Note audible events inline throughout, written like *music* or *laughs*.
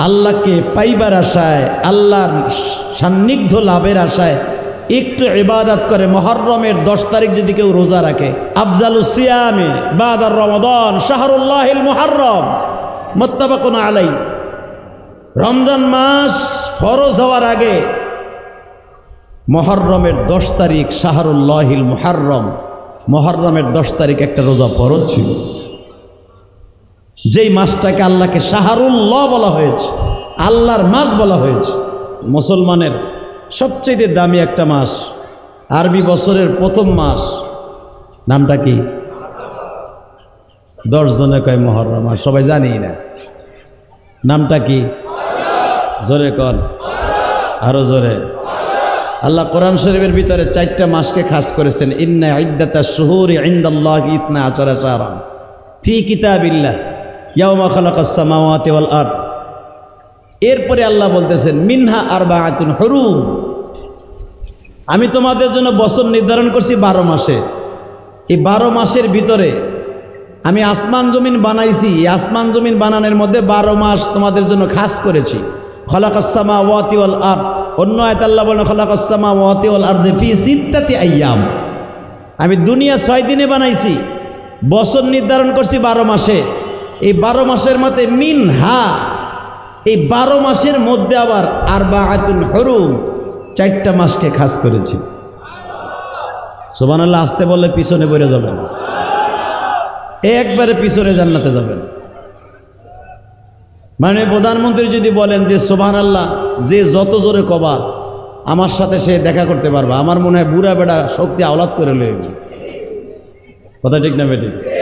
আল্লাহকে পাইবার আশায়, আল্লাহর সান্নিধ্য লাভের আশায় একটু ইবাদত করে। মহরমের দশ তারিখ যদি কেউ রোজা রাখে, আফজালু সিয়ামে বাদার রমদন, শাহরুল্লাহিল মুহাররম মোত্তাবাকুন আলাই রমজান মাস ফরজ হওয়ার আগে মহরমের দশ তারিখ শাহরুল্লাহিল মুহাররম, মহরমের দশ তারিখ একটা রোজা ফরজ ছিল। যেই মাসটাকে আল্লাহকে শাহরুল্লাহ বলা হয়েছে, আল্লাহর মাস বলা হয়েছে, মুসলমানের সবচেয়ে দামি একটা মাস আরবি বছরের প্রথম মাস নামটা কি? দশ জনে কয় মহরম, আর সবাই জানি না। নামটা কি? জোরে কন। আরও জোরে। আল্লাহ কোরআন শরীফের ভিতরে চারটা মাসকে খাস করেছেন, ইন্না ইদ্দাতা শুহুর ইন্দাল্লাহ ইতনা আচারা চারান ফি কিতাবিল্লাহ। ইয়াউমা খালাকাস সামাওয়াতি ওয়াল আরদ। এরপরে আল্লাহ বলতেছেন, মিনহা আর আরবাআতুন হুরুম। আমি তোমাদের জন্য বছর নির্ধারণ করছি বারো মাসে। এই বারো মাসের ভিতরে আমি আসমান জমিন বানাইছি। এই আসমান জমিন বানানোর মধ্যে বারো মাস তোমাদের জন্য খাস করেছি। খলাকাসমা ওয়াতিওয়াল আর্থ অন্য আয়ত আল্লাহ বলেন খলাকাসমা ওয়াতিওয়াল আর্থ ফি সিত্তাতি আইয়াম। আমি দুনিয়া ছয় দিনে বানাইছি। বছর নির্ধারণ করছি বারো মাসে। এই বারো মাসের মধ্যে মিন হা এই বারো মাসের মধ্যে আবার আর বা আতুন হরুম, চারটা মাসকে খাস করেছি। সোবান আল্লাহ আসতে বললে পিছনে বেড়ে যাবেন। একবারে পিছনে জান্নাতে যাবেন। মানে প্রধানমন্ত্রী যদি বলেন যে সোবান আল্লাহ যে যত জোরে কবা, আমার সাথে সে দেখা করতে পারবা। আমার মনে হয় বুড়া বেড়া শক্তি আওলাদ করে লইবে কথা ঠিক না বেটি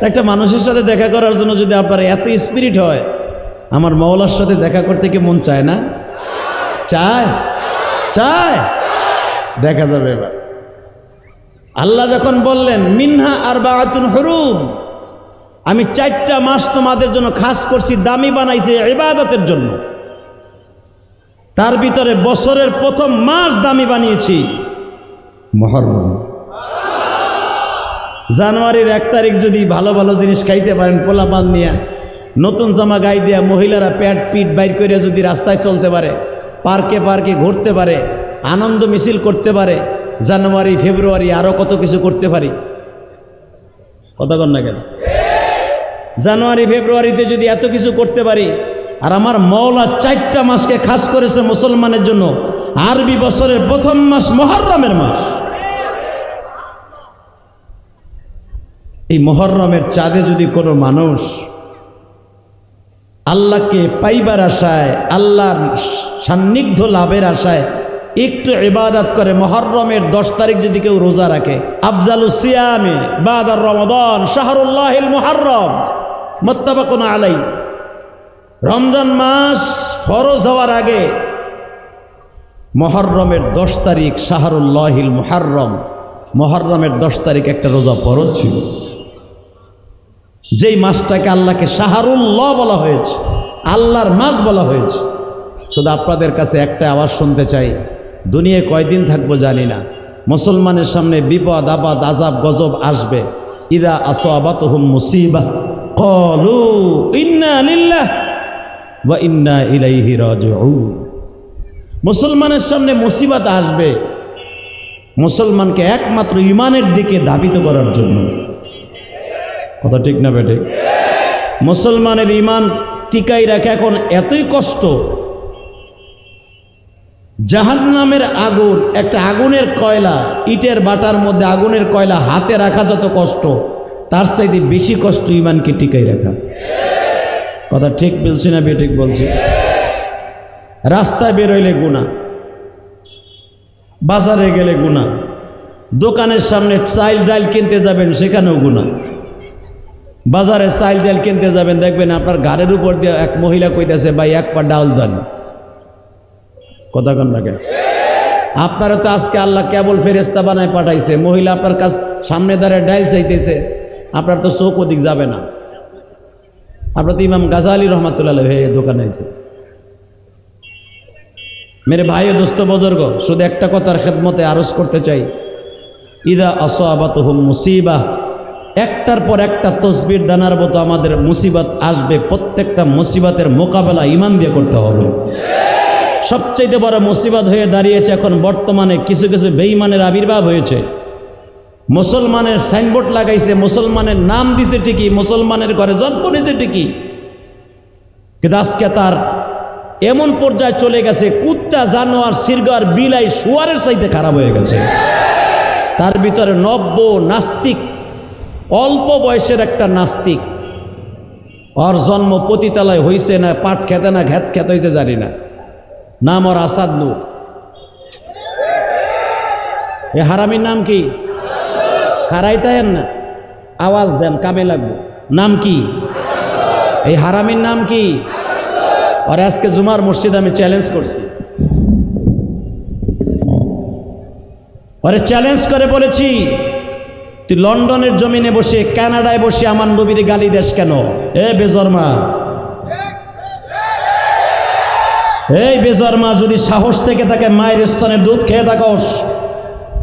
একটা মানুষের সাথে দেখা করার জন্য যদি আপনার এত স্পিরিট হয়, আমার মৌলার সাথে দেখা করতে কি মন চায় না? চায়? চায়? দেখা যাবে এবার। আল্লাহ যখন বললেন, মিনহা আর বাতুন হরুম আমি চারটা মাস তোমাদের জন্য খাস করছি, দামি বানাইছি ইবাদতের জন্য। তার ভিতরে বছরের প্রথম মাস দামি বানিয়েছি। মহরম। জানুয়ারির এক তারিখ যদি ভালো ভালো জিনিস খাইতে পারেন, পোলা পান নিয়ে, নতুন জামা গায়ে দেয়া মহিলারা প্যাট পিট বাইর করে যদি রাস্তায় চলতে পারে, পার্কে পার্কে ঘুরতে পারে, আনন্দ মিছিল করতে পারে, জানুয়ারি, ফেব্রুয়ারি আরও কত কিছু করতে পারি। কথা কন না কেন? জানুয়ারি, ফেব্রুয়ারিতে যদি এত কিছু করতে পারি, আর আমার মওলা চারটা মাসকে খাস করেছে মুসলমানের জন্য, আরবি বছরের প্রথম মাস মহরমের মাস। এই মহরমের চাঁদে যদি কোনো মানুষ আল্লাহকে পাইবার আশায়, আল্লাহর সান্নিধ্য লাভের আশায় একটু ইবাদত করে, মহরমের দশ তারিখ যদি কেউ রোজা রাখে, আফজালু সিয়ামে বাদার রমদন, শাহরুল্লাহিল মুহাররম মোত্তাবাকুন আলাই রমজান মাস ফরজ হওয়ার আগে মহরমের দশ তারিখ শাহরুল্লাহিল মুহাররম মহরমের দশ তারিখ একটা রোজা ফরজ ছিল। যেই মাছটাকে আল্লাহকে শাহরুল্লাহ বলা হয়েছে, আল্লাহর মাছ বলা হয়েছে। শুধু আপনাদের কাছে একটা আওয়াজ শুনতে চাই, দুনিয়ায় কয়দিন থাকব জানি না। মুসলমানের সামনে বিপদ আবাদ আজাব গজব আসবে। ইদা আসবাত হুম মুসিবা ইন্না বা ইন্না মুসলমানের সামনে মুসিবত আসবে, মুসলমানকে একমাত্র ইমানের দিকে ধাবিত করার জন্য। কথা ঠিক না বেটে মুসলমানের ইমান টিকাই রাখা এখন এতই কষ্ট জাহান নামের আগুন, একটা আগুনের কয়লা, ইটের বাটার মধ্যে আগুনের কয়লা হাতে রাখা যত কষ্ট, তার চাইতে বেশি কষ্ট ইমানকে টিকাই রাখা। কথা ঠিক বলছি না বেঠিক বলছি? রাস্তায় বেরোইলে গুণা বাজারে গেলে গুণা দোকানের সামনে চাইল ডাইল কিনতে যাবেন, সেখানেও গুণা বাজারে চাইল ডাল কিনতে যাবেন, দেখবেন আপনার ঘাড়ের উপর দিয়ে এক মহিলা কইতেছে, ভাই, এক পা ডাল দেন। কথা কন কেন? আপনারা তো আজকে আল্লাহ কেবল ফেরেস্তা বানায় পাঠাইছে, মহিলা আপনার কাছ সামনে দাঁড়িয়ে ডাইল চাইতেছে, আপনার তো চোখ ওদিক যাবে না। আপনার তো ইমাম গাজালি রহমাতুল্লাহ হয়ে দোকানে আছে মেরে ভাই ও দোস্ত বজর্গ, শুধু একটা কথার খেদমতে আরজ করতে চাই। ইদা আসবাত হুম মুসিবা একটার পর একটা তসবির দানার মতো আমাদের মুসিবত আসবে, প্রত্যেকটা মুসিবতের মোকাবেলা ইমান দিয়ে করতে হবে। সবচাইতে বড় মুসিবত হয়ে দাঁড়িয়েছে এখন বর্তমানে কিছু কিছু বেঈমানের আবির্ভাব হয়েছে। মুসলমানের সাইনবোর্ড লাগাইছে, মুসলমানের নাম দিছে ঠিকই, মুসলমানের ঘরে জন্ম নিয়েছে ঠিকই। কিন্তু আজকে তার এমন পর্যায়ে চলে গেছে, কুত্তা, জানোয়ার, সিরগার, বিলাই, শুয়ারের চাইতে খারাপ হয়ে গেছে। তার ভিতরে নব্য, নাস্তিক অল্প বয়সের একটা নাস্তিক। ওর জন্ম পতিতালয় হইছে না, পাট খেতে না, ঘ্যাত খেতে হইতে জানি না। নাম ওর আসাদ নু এ হারামির নাম কি? হারাইতেন না? আওয়াজ দেন, কামে লাগবে। নাম কি? এই হারামির নাম কি? আর আজকে জুমার মসজিদ আমি চ্যালেঞ্জ করছি। ওরে চ্যালেঞ্জ করে বলেছি তুই লন্ডনের জমিনে বসে, কানাডায় বসে আমার নবীর গালি দেশ কেন? এ বেজরমা। এই বেজরমা, যদি সাহস থেকে থাকে মায়ের স্তনের দুধ খেয়ে থাকস,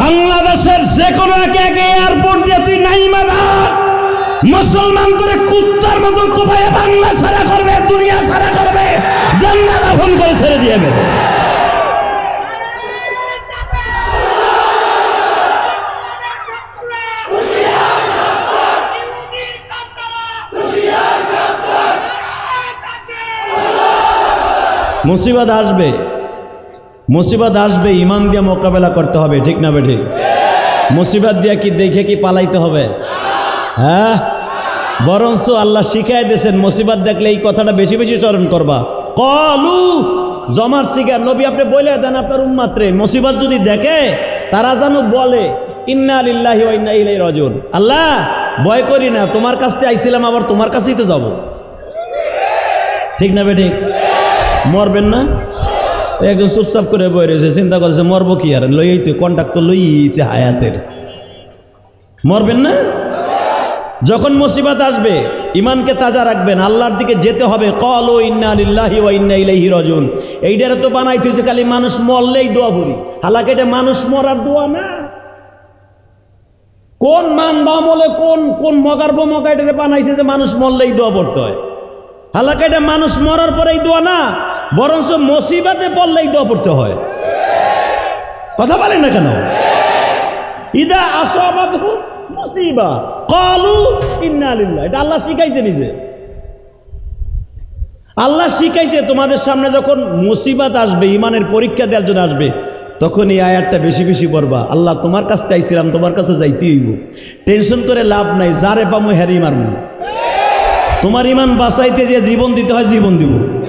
বাংলাদেশের যে কোনো একে একে এয়ারপোর্ট দিয়ে তুই নাই মানা মুসলমান করে কুত্তার মতো কোপায় বাংলা ছাড়া করবে, দুনিয়া ছাড়া করবে। জান্নাত আহন করে ছেড়ে দিয়ে দেবে মুসিবত আসবে। মুসিবত আসবে ইমান দিয়ে মোকাবেলা করতে হবে, ঠিক না বেঠিক? মুসিবত দিয়ে কি দেখে কি পালাইতে হবে? হ্যাঁ? বরঞ্চ আল্লাহ শিখাই দিয়েছেন, মুসিবত দেখলে এই কথাটা বেশি বেশি স্মরণ করবা। কলু, জমার শিকার, নবী আপনি বলে দেন আপনার উম্মাত্রে, মুসিবত যদি দেখে, তারা যেন বলে, ইন্না আলিল্লাহি ইন্না রাজিউন। আল্লাহ, ভয় করি না, তোমার কাছ থেকে আইছিলাম, আবার তোমার কাছেই তো যাব। ঠিক না বেঠিক? মরবেন না? একজন চুপচাপ করে বই রয়েছে, চিন্তা করছে মরবো কি আর? লইই তো কন্ট্যাক্ট তো লইছে হায়াতের। মরবেন না? যখন মুসিবত আসবে ইমানকে তাজা রাখবেন, আল্লাহর দিকে যেতে হবে। কল ও ইন্না আলিল্লাহি ওয়া ইন্না ইলাইহি রাজিউন। এইটারে তো বানাইতেছে খালি মানুষ মরলেই দোয়া করি হালাকে এটা মানুষ মরার দোয়া না। কোন মান দাম বলে কোন কোন মগার্ব মগাইটারে বানাইছে যে মানুষ মরলেই দোয়া পড়তে হয়? হালাকে এটা মানুষ মরার পরেই দোয়া না। বরঞ্চ মুসিবাতে পড়লেই দোয়া পড়তে হয়। কথা বলেন না কেন? ইদা আসবাদ মুসিবা। কলু ইন্না লিল্লাহ। এটা আল্লাহ শিখাইছে নিজে। আল্লাহ শিখাইছে তোমাদের সামনে যখন মুসিবাত আসবে, ইমানের পরীক্ষা দেওয়ার জন্য আসবে, তখন এই আয়াতটা বেশি বেশি পড়বা। আল্লাহ তোমার কাছ আইছিলাম, তোমার কাছে যাইতে হইব। টেনশন করে লাভ নাই, যারে পামু হ্যারি মারমু। তোমার ইমান বাঁচাইতে যে জীবন দিতে হয়, জীবন দিব।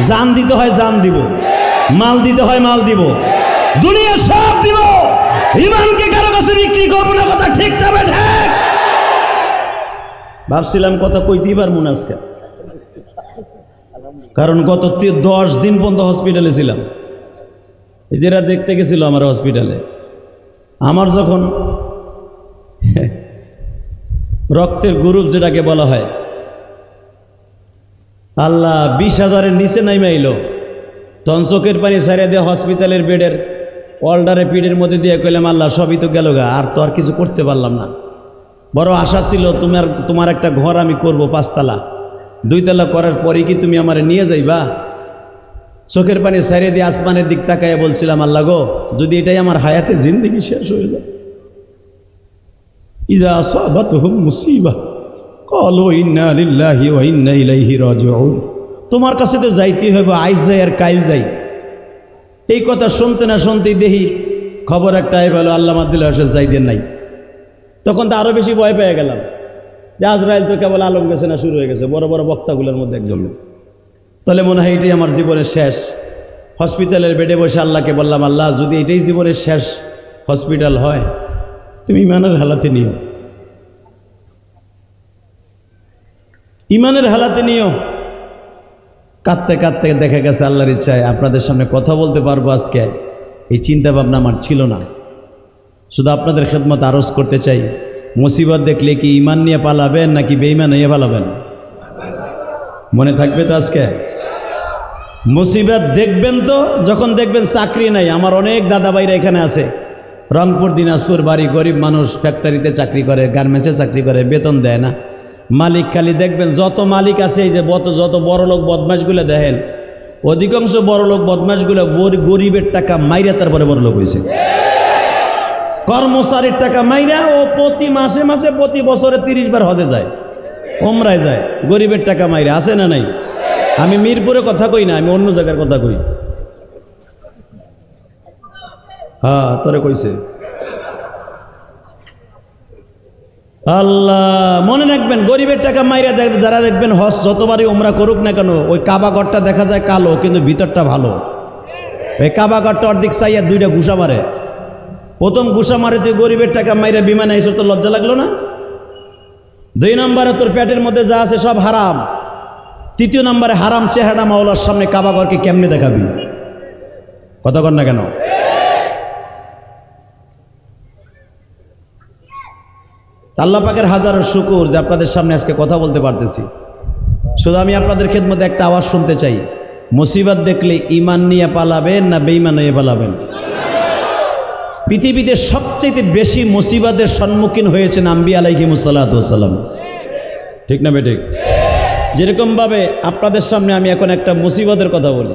জান দিতে হয়, জান দিব। মাল দিতে হয়, মাল দিব। দুনিয়া সব দিব। ইমানকে কারও কাছে বিক্রি করব না, কথা ঠিক তবে ঠিক। ভাবছিলাম কথা কইতেই পারব না আজকে। কারণ গত দশ দিন পর্যন্ত হসপিটালে ছিলাম। যেটা দেখতে গেছিল আমার হসপিটালে আমার যখন *laughs* রক্তের গ্রুপ যেটাকে বলা হয় আল্লাহ বিশ হাজারের নিচে নাইমে আইলো তখন চোখের পানি সারিয়ে দিয়ে হসপিটালের বেডের ওয়াল্ডারে পিঠের মধ্যে দিয়ে কইলাম, আল্লাহ, সবই তো গেল গা, আর তো আর কিছু করতে পারলাম না। বড় আশা ছিল তোমার তোমার একটা ঘর আমি করব পাঁচতলা। দুইতলা করার পরে কি তুমি আমার নিয়ে যাইবা? চোখের পানি সারিয়ে দিয়ে আসমানের দিক তাকাইয়া বলছিলাম, আল্লাহ গো, যদি এটাই আমার হায়াতে জিন্দগি শেষ হয়ে যায় ইদা আসাবাতহুম মুসিবা। কলু ইন্না লিল্লাহি ওয়া ইন্না ইলাইহি রাজিউন। তোমার কাছে তো যাইতেই হবে আইজ যাই আর কাইল যাই। এই কথা শুনতে না শুনতেই দেখি খবর একটা বলো আল্লাহ মাদ্দিল হাসান যাইদের নাই। তখন তো আরও বেশি ভয় পেয়ে গেলাম যে আজরাইল তো কেবল আলম গেছে না শুরু হয়ে গেছে, বড় বড় বক্তাগুলোর মধ্যে একজন তাহলে মনে হয় এটাই আমার জীবনের শেষ। হসপিটালের বেডে বসে আল্লাহকে বললাম, আল্লাহ, যদি এটাই জীবনের শেষ হসপিটাল হয়, তুমি ইমানের হালাতে নিও। ইমানের হালাতে নিও কাঁদতে কাঁদতে দেখা গেছে আল্লাহর ইচ্ছায় আপনাদের সামনে কথা বলতে পারব আজকে। এই চিন্তা ভাবনা আমার ছিল না। শুধু আপনাদের খেদমত আরজ করতে চাই। মুসিবত দেখলে কি ইমান নিয়ে পালাবেন নাকি বেইমান নিয়ে পালাবেন? মনে থাকবে তো আজকে? মুসিবত দেখবেন তো, যখন দেখবেন চাকরি নাই। আমার অনেক দাদা ভাইরা এখানে আছে। রংপুর, দিনাজপুর, বাড়ি, গরিব মানুষ ফ্যাক্টরিতে চাকরি করে গার্মেন্টসে চাকরি করে, বেতন দেয় না। মালিক খালি দেখবেন, যত মালিক আছে এই যে যত যত বড় লোক বদমাশগুলো দেখেন, অধিকাংশ বড় লোক বদমাশগুলো গরি- গরিবের টাকা মাইরা তারপরে বড় লোক হয়েছে। কর্মচারীর টাকা মাইরা ও প্রতি মাসে মাসে প্রতি বছরে তিরিশ বার হজে যায় ওমরায় যায়, গরিবের টাকা মাইরা। আছে না নাই? আমি মিরপুরে কথা কই না, আমি অন্য জায়গার কথা কই। হ্যাঁ তোরে কইছে। আল্লাহ, মনে রাখবেন, গরিবের টাকা মাইরা যারা দেখবেন হস যতবারই ওমরা করুক না কেন, ওই কাবাগরটা দেখা যায় কালো, কিন্তু ভিতরটা ভালো। ওই কাবাগরটা অর্ধেক চাইয়া দুইটা ঘুষা মারে। প্রথম ঘুষা মারে তুই গরিবের টাকা মাইরা বিমানে এসে তোর লজ্জা লাগল না? দুই নম্বরে তোর পেটের মধ্যে যা আছে সব হারাম। তৃতীয় নম্বরে হারাম চেহারা মাওলার সামনে কাবাগরকে কেমনে দেখাবি? কথা কর না কেন? আল্লাহ পাকের হাজার শুকুর যে আপনাদের সামনে আজকে কথা বলতে পারতেছি। শুধু আমি আপনাদের খেদমতে একটা আওয়াজ শুনতে চাই। মুসিবত দেখলে ইমান নিয়ে পালাবেন না বেইমান নিয়ে পালাবেন? পৃথিবীতে সবচেয়ে বেশি মুসিবাদের সম্মুখীন হয়েছেন আম্বি আলাইহি মুসাল্লাম ঠিক না বেঠিক? যেরকমভাবে আপনাদের সামনে আমি এখন একটা মুসিবতের কথা বলি।